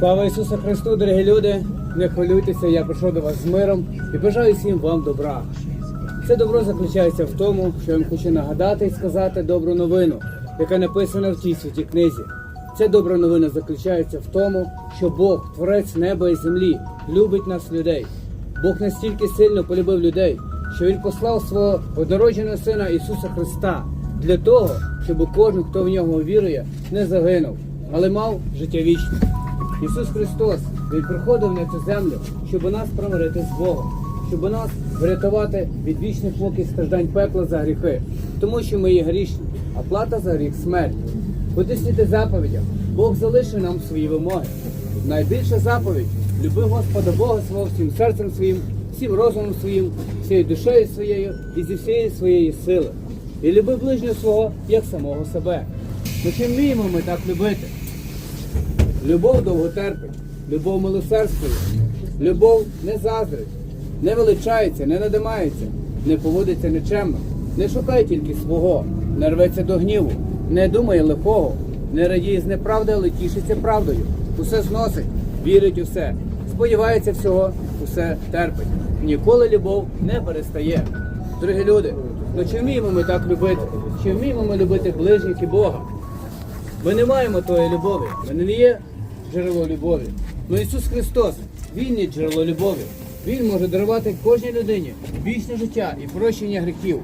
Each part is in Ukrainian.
Слава Ісусу Христу, дорогі люди! Не хвилюйтеся, я прийшов до вас з миром і бажаю всім вам добра. Це добро заключається в тому, що я вам хочу нагадати і сказати добру новину, яка написана в тій святій книзі. Ця добра новина заключається в тому, що Бог, творець неба і землі, любить нас людей. Бог настільки сильно полюбив людей, що Він послав свого однородженого сина Ісуса Христа для того, щоб кожен, хто в нього вірує, не загинув, але мав життя вічне. Ісус Христос Він приходив на цю землю, щоб нас примирити з Богом, щоб нас врятувати від вічних мук і страждань пекла за гріхи, тому що ми є грішні, а плата за гріх смерть. Потисніть заповідях, Бог залишив нам свої вимоги. Найбільша заповідь люби Господа Бога свого всім серцем своїм, всім розумом своїм, всією душею своєю і зі всієї своєї сили. І люби ближнього свого як самого себе. Ну чи вміємо ми так любити? Любов довго терпить, любов милосердствує, любов не заздрить, не величається, не надимається, не поводиться нечемно, не шукає тільки свого, не рветься до гніву, не думає лихого, не радіє з неправди, але тішиться правдою, усе зносить, вірить у все, сподівається всього, усе терпить. Ніколи любов не перестає. Дорогі люди, ну чи вміємо ми так любити? Чи вміємо ми любити ближніх і Бога? Ми не маємо тої любові. Ми не є джерело любові. Ну Ісус Христос, Він є джерело любові. Він може дарувати кожній людині вічне життя і прощення гріхів.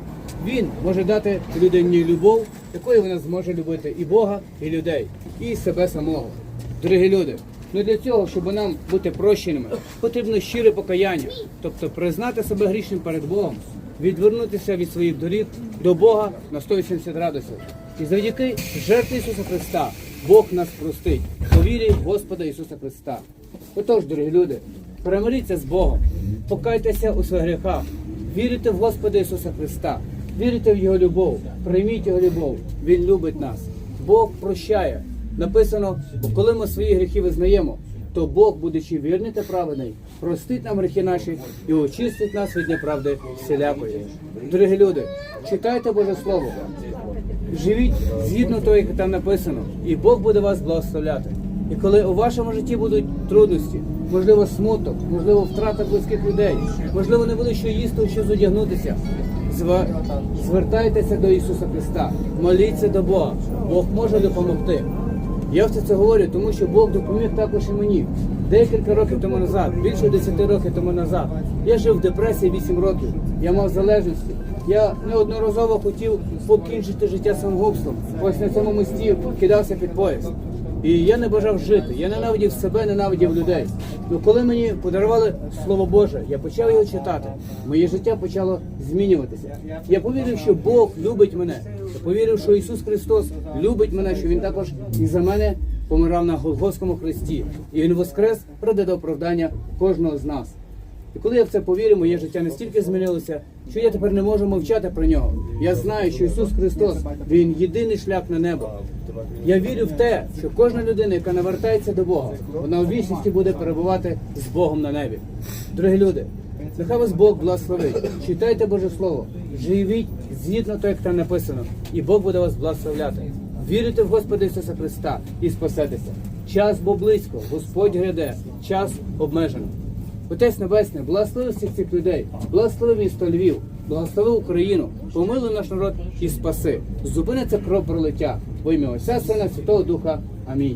Він може дати людині любов, якою вона зможе любити і Бога, і людей, і себе самого. Дорогі люди, ну для цього, щоб нам бути прощеними, потрібно щире покаяння, тобто признати себе грішним перед Богом, відвернутися від своїх доріг до Бога на 180 градусів. І завдяки жертві Ісуса Христа Бог нас простить по вірі Господа Ісуса Христа. Отож, дорогі люди, перемиріться з Богом, покайтеся у своїх гріхах, вірите в Господа Ісуса Христа, вірите в Його любов, прийміть Його любов. Він любить нас. Бог прощає. Написано, коли ми свої гріхи визнаємо, то Бог, будучи вірний та праведний, простить нам гріхи наші і очистить нас від неправди всілякої. Дорогі люди, читайте Боже Слово, живіть згідно того, як там написано, і Бог буде вас благословляти. І коли у вашому житті будуть трудності, можливо, смуток, можливо, втрата близьких людей, можливо, не буде що їсти, що зодягнутися. Звертайтеся до Ісуса Христа, моліться до Бога. Бог може допомогти. Я все це говорю, тому що Бог допоміг також і мені. Декілька років тому назад, більше 10 років тому назад, я жив в депресії 8 років. Я мав залежності. Я неодноразово хотів покінчити життя самогубством. Ось на цьому мості кидався під поїзд. І я не бажав жити. Я ненавидів себе, ненавидів людей. Ну коли мені подарували Слово Боже, я почав його читати. Моє життя почало змінюватися. Я повірив, що Бог любить мене. Я повірив, що Ісус Христос любить мене, що Він також і за мене помирав на Голгофському хресті. І Він воскрес ради до оправдання кожного з нас. І коли я в це повірив, моє життя настільки змінилося, що я тепер не можу мовчати про нього. Я знаю, що Ісус Христос Він єдиний шлях на небо. Я вірю в те, що кожна людина, яка навертається до Бога, вона у вічності буде перебувати з Богом на небі. Дорогі люди, нехай вас Бог благословить. Читайте Боже Слово, живіть згідно того, як там написано, і Бог буде вас благословляти. Вірите в Господа Ісуса Христа і спасетеся. Час бо близько, Господь гряде, час обмежено. Отець Небесний, благослови всіх цих людей, благослови місто Львів, благослови Україну, помилуй наш народ і спаси. Зупиниться кров пролиття. Во ім'я Отця, Сина, Святого Духа. Амінь.